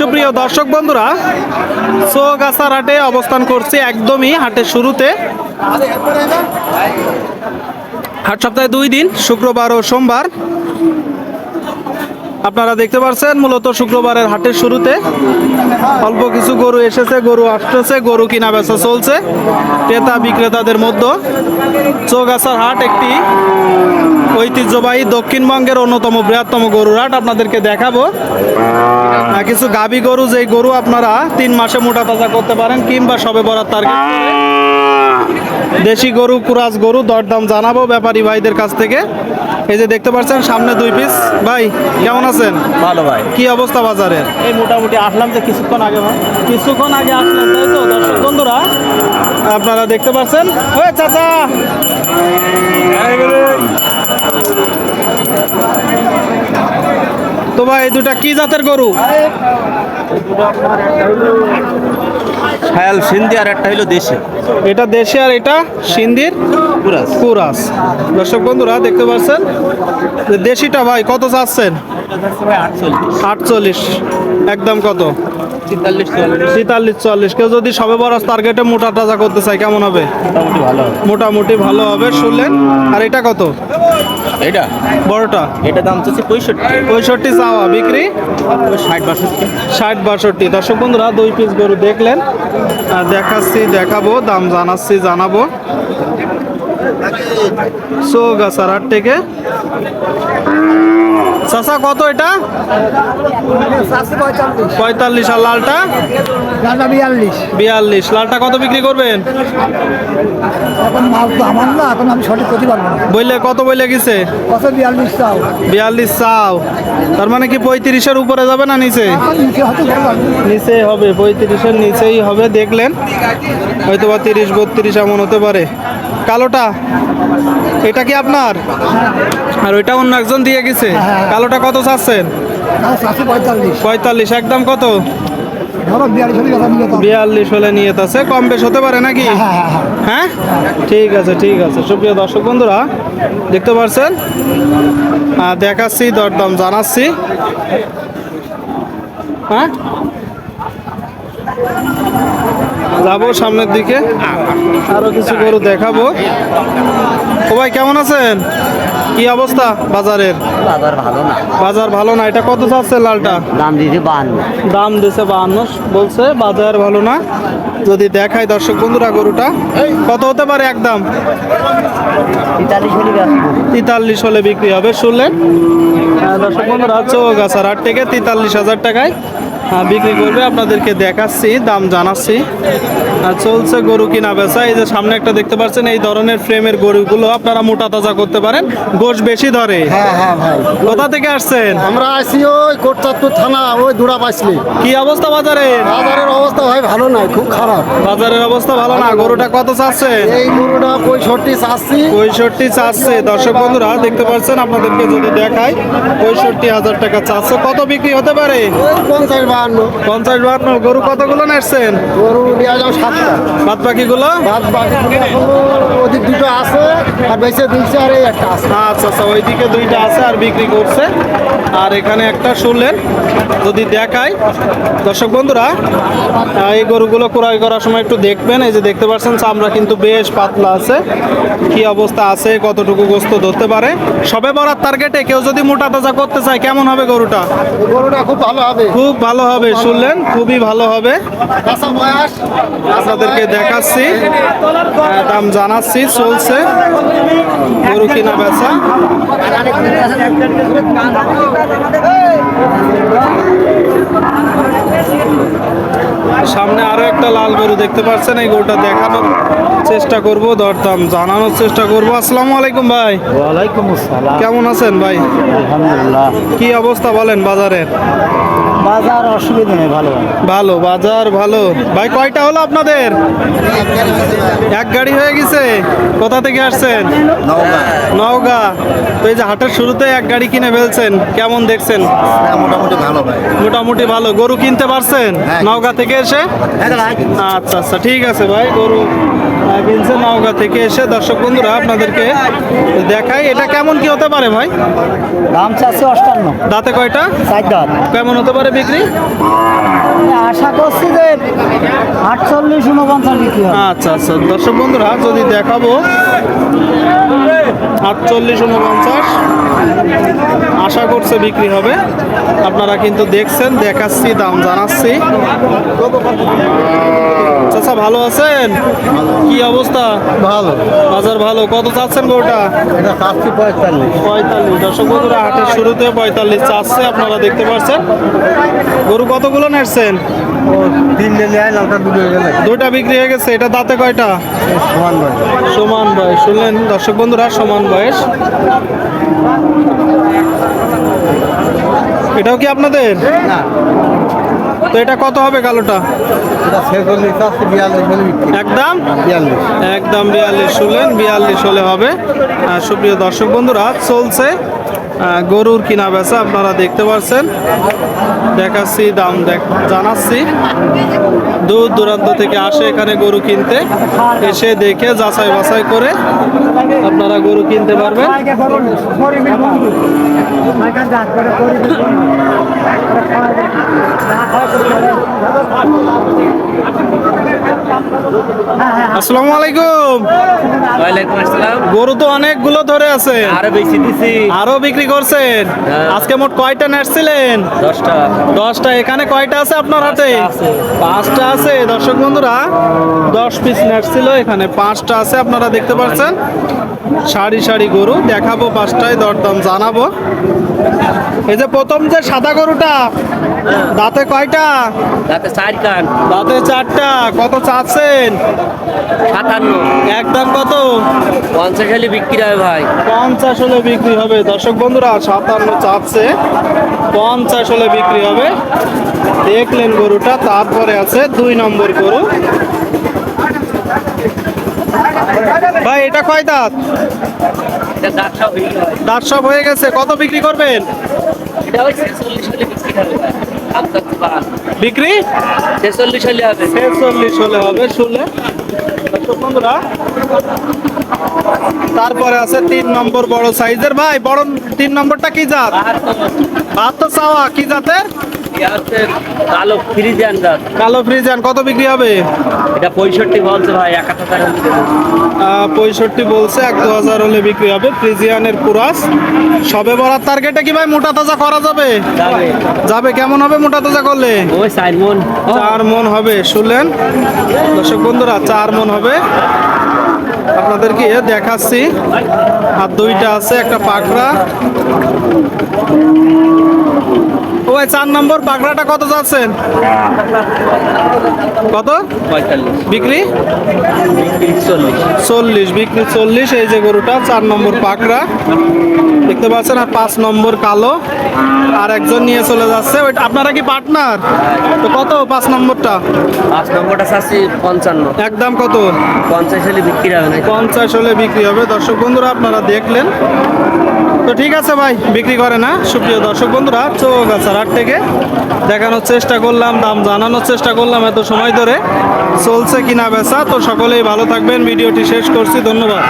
সুপ্রিয় দর্শক বন্ধুরা সোগাছার হাটে অবস্থান করছি একদমই হাটের শুরুতে। হাট সপ্তাহে দুই দিন, শুক্রবার ও সোমবার। আপনারা দেখতে পাচ্ছেন মূলত শুক্রবারের হাটের শুরুতে অল্প কিছু গরু এসেছে, গরু আসতেছে, গরু কিনা বেচা চলছে, ক্রেতা বিক্রেতাদের মধ্যে। চৌগাছার হাট একটি ঐতিহ্যবাহী দক্ষিণবঙ্গের অন্যতম বৃহত্তম গরুর হাট, আপনাদেরকে দেখাবো। কিছু গাবি গরু, যেই গরু আপনারা তিন মাসে মোটা তাজা করতে পারেন, কিংবা সবে বরার টার্গেট দেশি গরু কুরাজ গরু দরদাম জানাব ব্যাপারী ভাইদের কাছ থেকে। এই যে দেখতে পাচ্ছেন সামনে দুই পিস ভাই কেমন আছেন? ভালো ভাই। কি অবস্থা বাজারের? এই মোটামুটি আসলাম যে কিছুক্ষণ আগে ভাই। কিছুক্ষণ আগে আসলেন তাই তো? দর্শক বন্ধুরা আপনারা দেখতে পাচ্ছেন? ওই চাচা! তো ভাই এই দুটা কি জাতের গরু? ছায়াল সিন্ধি আর একটা হইল দেশে। এটা দেশে আর এটা সিন্ধির পুরাস কুরাস। দর্শক বন্ধুরা দেখতে পাচ্ছেন? যে দেশিটা ভাই কত চাচ্ছেন? আটচল্লিশ। একদম কত? তেতাল্লিশ চল্লিশ কেউ যদি সবে বরাস টার্গেটে মোটা তাজা করতে চায় কেমন হবে? মোটামুটি ভালো হবে। শুনলেন? আর এটা কত? এটা? বড়টা? এটা দাম চাচ্ছি পঁয়ষট্টি। পঁয়ষট্টি চাওয়া বিক্রি? ষাট বাষট্টি। ষাট বাষট্টি। দর্শক বন্ধুরা দুই পিস গরু দেখলেন। আর দেখাচ্ছি দেখাবো দাম জানাচ্ছি জানাব। সোগাছার হাট থেকে চাচা, কত এটা? পঁয়তাল্লিশ। আর লালটা? বিয়াল্লিশ। বিয়াল্লিশ লালটা কত বিক্রি করবেন? বললে কত বলে গেছে? বিয়াল্লিশ চাও। তার মানে কি পঁয়ত্রিশের উপরে যাবে না নিচে? নিচে হবে, পঁয়ত্রিশের নিচেই হবে, দেখলেন। হয়তো বা তিরিশ, বত্রিশ এমন হতে পারে। কালোটা এটা কি আপনার? আর ওইটা অন্য একজন দিয়ে গেছে। কালোটা কত চাচ্ছেন? পঁয়তাল্লিশ। পঁয়তাল্লিশ একদম কত? বিয়াল্লিশ হলে নিয়ে আছে কম বেশ হতে পারে নাকি? হ্যাঁ হ্যাঁ হ্যাঁ। হ্যাঁ? ঠিক আছে ঠিক আছে। সুপ্রিয় দর্শক বন্ধুরা দেখতে পাচ্ছেন আহ, দেখাচ্ছি দরদাম জানাচ্ছি। হ্যাঁ? যাব সামনের দিকে। আরও কিছু গরু দেখাবো। ও ভাই কেমন আছেন? কি অবস্থা বাজারের? বাজার ভালো না। বাজার ভালো না। এটা কত চাচ্ছে লালটা? দাম দিয়েছে বান্ন দাম দিছে বাহান্ন বলছে বাজার ভালো না। যদি দেখায় দর্শক বন্ধুরা গরুটা কত হতে পারে একদম তেতাল্লিশ হলে বিক্রি হবে। শুনলেন? আহ, দর্শক বন্ধুরা চৌগাছার হাট থেকে তেতাল্লিশ হাজার টাকায়। বিক্রি করবে আপনাদেরকে দেখাচ্ছি দাম জানাচ্ছি। আর চলছে গরু কিনা বেচা এই যে সামনে একটা দেখতে পাচ্ছেন এই ধরনের ফ্রেমের গরুগুলো আপনারা মোটা তাজা করতে পারেন গোশ বেশি ধরে। হ্যাঁ হ্যাঁ ভাই। কোথা থেকে আসছেন? আমরা আছি ওই কোটচাঁদপুর থানা ওই দুরা পাইছিলি কি অবস্থা বাজারের বাজারের অবস্থা ভাই ভালো নাই খুব খারাপ। বাজারের অবস্থা ভালো না গরুটা কত চাচ্ছেন এই গরুটা পঁয়ষট্টি চাচ্ছি। পঁয়ষট্টি চাচ্ছে। দর্শক বন্ধুরা দেখতে পাচ্ছেন আপনাদেরকে যদি দেখায় পঁয়ষট্টি হাজার টাকা চাচ্ছে। কত বিক্রি হতে পারে? পঞ্চাশ বাহান্ন। পঞ্চাশ বাহান্ন। গরু কতগুলো নেসছেন গরু নিয়ে যাও সাতটা। বাদ বাকিগুলো? বাদ বাকি এখনও ওদিক দুটো আছে আর বেঁচে দিচ্ছে আর এই একটা আছে। আচ্ছা আচ্ছা ওইদিকে দুইটা আছে আর বিক্রি করছে। আর এখানে একটা শুনলেন যদি দেখায় দর্শক বন্ধুরা এই গরুগুলো ক্রয় করার সময় একটু দেখবেন। এই যে দেখতে পাচ্ছেন চামড়া কিন্তু বেশ পাতলা আছে। কি অবস্থা আছে কতটুকু গোস্ত ধরতে পারে? সবে বরার টার্গেটে কেউ যদি মোটা তাজা করতে চায় কেমন হবে গরুটা? গরুটা খুব ভালো হবে। খুব ভালো হবে শুনলেন খুবই ভালো হবে। আপনাদেরকে দেখাচ্ছি দাম জানাচ্ছি চলছে। গরু কিনা বেচা। সামনে আরও একটা লাল গরু দেখতে পাচ্ছেন এই গরুটা দেখানোর চেষ্টা করব দরদাম জানানোর চেষ্টা করব। আসসালামু আলাইকুম ভাই। ওয়ালাইকুম আসসালাম। কেমন আছেন ভাই? আলহামদুলিল্লাহ। কি অবস্থা বলেন বাজারের? বাজার অসুবিধা নেই ভালো। ভালো বাজার ভালো। ভাই কয়টা হলো আপনাদের? এক গাড়ি হয়ে গেছে। কোথা থেকে আসছেন? নওগাঁ। তো এই যে হাটের শুরুতে এক গাড়ি কিনে ফেলছেন কেমন দেখছেন? মোটামুটি ভালো ভাই। মোটামুটি ভালো। গরু কিনতে পারছেন নওগাঁ থেকে এসে? আচ্ছা আচ্ছা ঠিক আছে ভাই গরু কিনছে নওগাঁ থেকে এসে দর্শক বন্ধুরা আপনাদেরকে দেখাই। এটা কেমন কি হতে পারে ভাই? দাম চারশো অষ্টান্ন। দাঁতে কয়টা? চার দাঁত। কেমন হতে পারে বিক্রি? আশা করছি যে আটচল্লিশ ঊনপঞ্চাশ বিক্রি আচ্ছা আচ্ছা। দর্শক বন্ধুরা যদি দেখাবো আটচল্লিশ উনপঞ্চাশ। আশা করছে বিক্রি হবে। আপনারা কিন্তু দেখছেন দেখাচ্ছি দাম জানাচ্ছি। চাচা ভালো আছেন? কি অবস্থা? ভালো। বাজার ভালো। কত চাচ্ছেন গোটা এটা চাচ্ছি পঁয়তাল্লিশ। পঁয়তাল্লিশ। দর্শক বন্ধুরা হাটের শুরুতে পঁয়তাল্লিশ চাচ্ছে আপনারা দেখতে পাচ্ছেন। গরু কতগুলো নেড়ছেন? দুইটা বিক্রি হয়ে গেছে। এটা দাঁতে কয়টা? সমান ভাই। সমান বয়স শুনলেন দর্শক বন্ধুরা সমান বয়স। এটাও কি আপনাদের? তো এটা কত হবে কালোটা? একদম? বিয়াল্লিশ। একদম বিয়াল্লিশ শুনলেন বিয়াল্লিশ হলে হবে। আর সুপ্রিয় দর্শক বন্ধুরা চলছে গরুর কিনা বেচা আপনারা দেখতে পাচ্ছেন দেখাচ্ছি, দাম জানাচ্ছি। দূর দূরান্ত থেকে আসে এখানে গরু কিনতে। এসে দেখে যাচাই বাছাই করে আপনারা গরু কিনতে পারবেন। আসসালামু আলাইকুম। ওয়ালাইকুম আসসালাম। গরু তো অনেকগুলো ধরে আছে। আরও বেশি দিছি। আরও বিক্রি করছেন। হ্যাঁ। আজকে মোট কয়টা নেটছিলেন দশটা। দশটা। এখানে কয়টা আছে আপনার হাতে? আছে। পাঁচটা আছে। দর্শক বন্ধুরা দশ পিস নেটছিল এখানে। পাঁচটা আছে আপনারা দেখতে পাচ্ছেন। সারি সারি গরু। দেখাবো পাঁচটায় দরদাম জানাব। এই যে প্রথম যে সাদা গরুটা দাঁতে কয়টা? দাঁতে চার কান দাঁতে চারটা কত চাচ্ছেন? সাতান্ন। একদম কত? পঞ্চাশ হলে বিক্রি হয় ভাই। পঞ্চাশ হলে বিক্রি হবে। দর্শক বন্ধুরা সাতান্ন চাচ্ছে। পঞ্চাশ হলে বিক্রি হবে। দেখলেন গরুটা তারপরে আছে দুই নম্বর গরু। ভাই এটা কয় দাঁত? দাঁত সব হয় গেছে। কত বিক্রি করবেন? বিক্রি? তো ছেচল্লিশ হলে হবে ছেচল্লিশ হলে হবে শুনলে বন্ধুরা তারপরে আছে তিন নম্বর বড় সাইজের ভাই। বড় তিন নম্বরটা কি জাত? বাহাত্তর চাওয়া কি জাতের? কালো ফ্রিজিয়ান কালো কত বিক্রি হবে? এটা পঁয়ষট্টি বলছে ভাই এক হাজার পঁয়ষট্টি বলছে এক দু হাজার হলে বিক্রি হবে। ফ্রিজিয়ানের পুরাস সবে বরার টার্গেটে কি ভাই মোটা তাজা করা যাবে? যাবে। কেমন হবে মোটা তাজা করলে? ওই চার মন। চার মন হবে শুনলেন? দর্শক বন্ধুরা চার মন হবে। আপনাদেরকে দেখাচ্ছি। আর দুইটা আছে একটা পাকড়া ওই চার নম্বর পাকড়াটা কত যাচ্ছেন? কত? বিক্রি? চল্লিশ বিক্রি চল্লিশ এই যে গরুটা চার নম্বর পাকড়া দেখতে পাচ্ছেন আর পাঁচ নম্বর কালো। আর একজন নিয়ে চলে যাচ্ছে। ওইটা আপনারা কি পার্টনার? তো কত পাঁচ নম্বরটা? পাঁচ নম্বরটা চাচ্ছি পঞ্চান্ন। একদম কত? পঞ্চাশ হলে বিক্রি হবে পঞ্চাশ হলে বিক্রি হবে। দর্শক বন্ধুরা আপনারা দেখলেন। তো ঠিক আছে ভাই, বিক্রি করে না। সুপ্রিয় দর্শক বন্ধুরা, চৌগাছার হাট থেকে দেখানোর চেষ্টা করলাম, দাম জানানোর চেষ্টা করলাম এত সময় ধরে। চলছে কিনা বেচা, তো সকলেই ভালো থাকবেন। ভিডিওটি শেষ করছি, ধন্যবাদ।